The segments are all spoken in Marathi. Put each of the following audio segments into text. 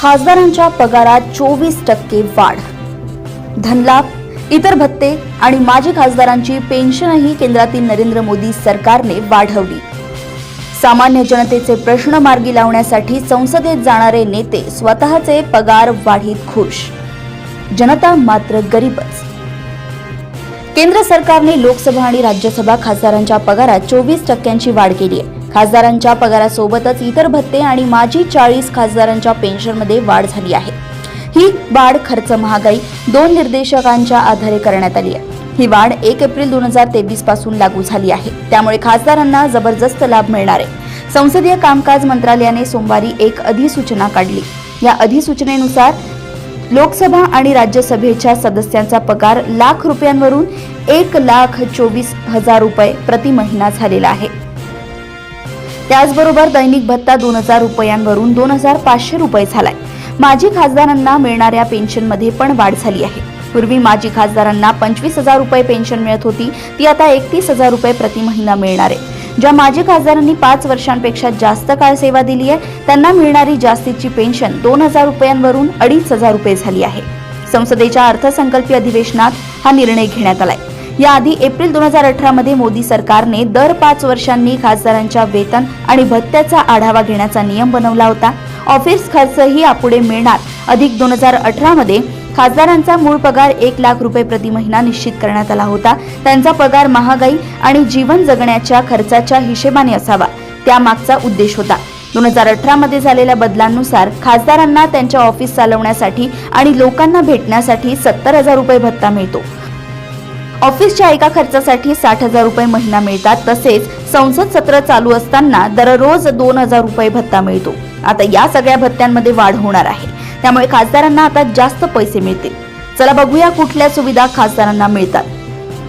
खासदारांच्या पगारात चोवीस टक्के वाढ. धनलाभ इतर भत्ते आणि माजी खासदारांची पेन्शनही केंद्रातील नरेंद्र मोदी सरकारने वाढवली. सामान्य जनतेचे प्रश्न मार्गी लावण्यासाठी संसदेत जाणारे नेते स्वतःचे पगार वाढीत खुश. जनता मात्र गरीबच. केंद्र सरकारने लोकसभा आणि राज्यसभा खासदारांच्या पगारात चोवीस टक्क्यांची वाढ केली आहे. खासदारांच्या पगारासोबतच इतर भत्ते आणि माजी चाळीस खासदारांच्या पेन्शनमध्ये वाढ झाली आहे. ही वाढ खर्च महागाई दोन निर्देशकांच्या आधारे करण्यात आली आहे. ही वाढ एक एप्रिल दोन हजार तेवीसपासून लागू झाली आहे. त्यामुळे खासदारांना जबरदस्त लाभ मिळणार आहे. संसदीय कामकाज मंत्रालयाने सोमवारी एक अधिसूचना काढली. या अधिसूचनेनुसार लोकसभा आणि राज्यसभेच्या सदस्यांचा पगार लाख रुपयांवरून एक लाख चोवीस हजार रुपये प्रति महिना झालेला आहे. त्याचबरोबर दैनिक भत्ता दोन हजार रुपयांवरून दोन हजार पाचशे रुपये झालाय. माजी खासदारांना मिळणाऱ्या पेन्शनमध्ये पण वाढ झाली आहे. पूर्वी माजी खासदारांना पंचवीस हजार रुपये पेन्शन मिळत होती ती आता एकतीस हजार रुपये प्रति महिना मिळणार आहे. ज्या माजी खासदारांनी पाच वर्षांपेक्षा जास्त काळ सेवा दिली आहे त्यांना मिळणारी जास्तीची पेन्शन दोन हजार रुपयांवरून अडीच हजार रुपये झाली आहे. संसदेच्या अर्थसंकल्पीय अधिवेशनात हा निर्णय घेण्यात आलाय. याआधी एप्रिल दोन हजार अठरामध्ये मोदी सरकारने दर पाच वर्षांनी खासदारांच्या वेतन आणि भत्त्याचा आढावा घेण्याचा नियम बनवला होता. ऑफिस खर्चही यापुढे मिळणार. अधिक दोन हजार अठरामध्ये खासदारांचा मूळ पगार एक लाख रुपये प्रति महिना निश्चित करण्यात आला होता. त्यांचा पगार महागाई आणि जीवन जगण्याच्या खर्चाच्या हिशेबाने असावा. त्यामागचा उद्देश होता. दोन हजार अठरामध्ये झालेल्या बदलांनुसार खासदारांना त्यांच्या ऑफिस चालवण्यासाठी आणि लोकांना भेटण्यासाठी सत्तर हजार रुपये भत्ता मिळतो. ऑफिसच्या एका खर्चासाठी साठ हजार रुपये महिना मिळतात. तसेच संसद सत्र चालू असताना दररोज दोन हजार रुपये भत्ता मिळतो. आता या सगळ्या भत्त्यांमध्ये वाढ होणार आहे. त्यामुळे खासदारांना आता जास्त पैसे मिळतील. चला बघूया कुठल्या सुविधा खासदारांना मिळतात.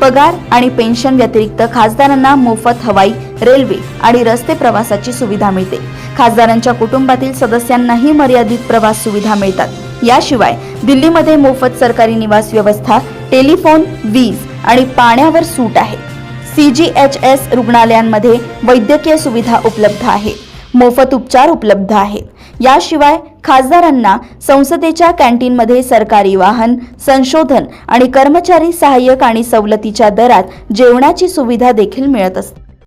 पगार आणि पेन्शन व्यतिरिक्त खासदारांना मोफत हवाई रेल्वे आणि रस्ते प्रवासाची सुविधा मिळते. खासदारांच्या कुटुंबातील सदस्यांनाही मर्यादित प्रवास सुविधा मिळतात. याशिवाय दिल्लीमध्ये मोफत सरकारी निवास व्यवस्था टेलिफोन वीज आणि पाण्यावर सूट आहे. सी जी एच एस रुग्णालयांमध्ये वैद्यकीय सुविधा उपलब्ध आहे. मोफत उपचार उपलब्ध आहेत. याशिवाय खासदारांना संसदेच्या कॅन्टीनमध्ये सरकारी वाहन संशोधन आणि कर्मचारी सहाय्यक आणि सवलतीच्या दरात जेवणाची सुविधा देखील मिळत असते.